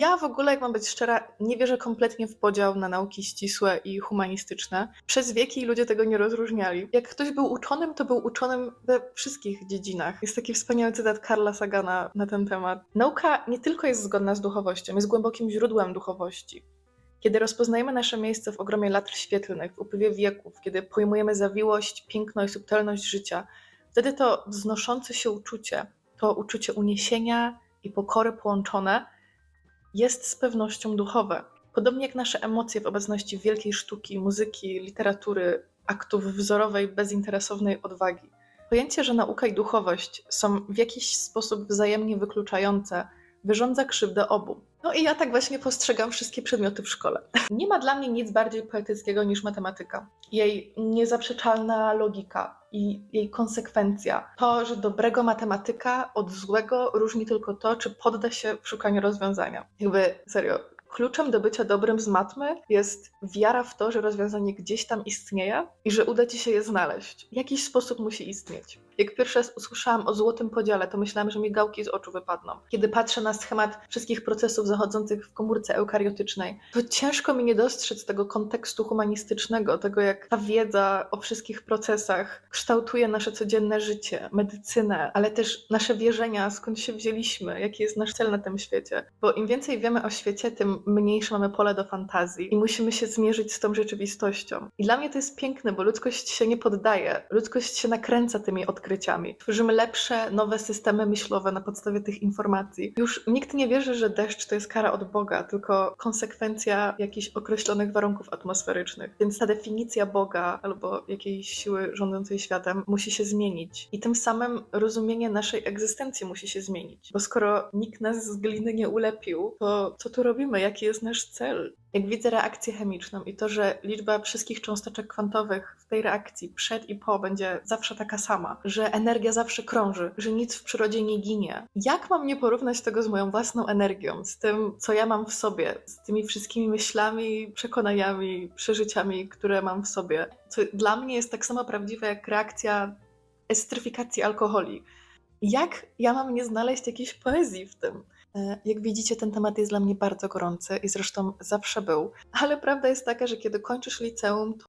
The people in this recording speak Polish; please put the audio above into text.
Ja w ogóle, jak mam być szczera, nie wierzę kompletnie w podział na nauki ścisłe i humanistyczne. Przez wieki ludzie tego nie rozróżniali. Jak ktoś był uczonym, to był uczonym we wszystkich dziedzinach. Jest taki wspaniały cytat Karla Sagana na ten temat. Nauka nie tylko jest zgodna z duchowością, jest głębokim źródłem duchowości. Kiedy rozpoznajemy nasze miejsce w ogromie lat świetlnych, w upływie wieków, kiedy pojmujemy zawiłość, piękno i subtelność życia, wtedy to wznoszące się uczucie, to uczucie uniesienia i pokory połączone, jest z pewnością duchowe. Podobnie jak nasze emocje w obecności wielkiej sztuki, muzyki, literatury, aktów wzorowej, bezinteresownej odwagi. Pojęcie, że nauka i duchowość są w jakiś sposób wzajemnie wykluczające, wyrządza krzywdę obu. No i ja tak właśnie postrzegam wszystkie przedmioty w szkole. Nie ma dla mnie nic bardziej poetyckiego niż matematyka. Jej niezaprzeczalna logika i jej konsekwencja. To, że dobrego matematyka od złego różni tylko to, czy podda się w szukaniu rozwiązania. Jakby serio, kluczem do bycia dobrym z matmy jest wiara w to, że rozwiązanie gdzieś tam istnieje i że uda ci się je znaleźć. W jakiś sposób musi istnieć. Jak pierwszy raz usłyszałam o złotym podziale, to myślałam, że mi gałki z oczu wypadną. Kiedy patrzę na schemat wszystkich procesów zachodzących w komórce eukariotycznej, to ciężko mi nie dostrzec tego kontekstu humanistycznego, tego jak ta wiedza o wszystkich procesach kształtuje nasze codzienne życie, medycynę, ale też nasze wierzenia, skąd się wzięliśmy, jaki jest nasz cel na tym świecie. Bo im więcej wiemy o świecie, tym mniejsze mamy pole do fantazji i musimy się zmierzyć z tą rzeczywistością. I dla mnie to jest piękne, bo ludzkość się nie poddaje, ludzkość się nakręca tymi odkryciami. Tworzymy lepsze, nowe systemy myślowe na podstawie tych informacji. Już nikt nie wierzy, że deszcz to jest kara od Boga, tylko konsekwencja jakichś określonych warunków atmosferycznych. Więc ta definicja Boga albo jakiejś siły rządzącej światem musi się zmienić. I tym samym rozumienie naszej egzystencji musi się zmienić. Bo skoro nikt nas z gliny nie ulepił, to co tu robimy? Jaki jest nasz cel? Jak widzę reakcję chemiczną i to, że liczba wszystkich cząsteczek kwantowych w tej reakcji przed i po będzie zawsze taka sama, że energia zawsze krąży, że nic w przyrodzie nie ginie. Jak mam nie porównać tego z moją własną energią, z tym, co ja mam w sobie, z tymi wszystkimi myślami, przekonaniami, przeżyciami, które mam w sobie? Co dla mnie jest tak samo prawdziwe jak reakcja estryfikacji alkoholi. Jak ja mam nie znaleźć jakiejś poezji w tym? E, Jak widzicie, ten temat jest dla mnie bardzo gorący i zresztą zawsze był. Ale prawda jest taka, że kiedy kończysz liceum,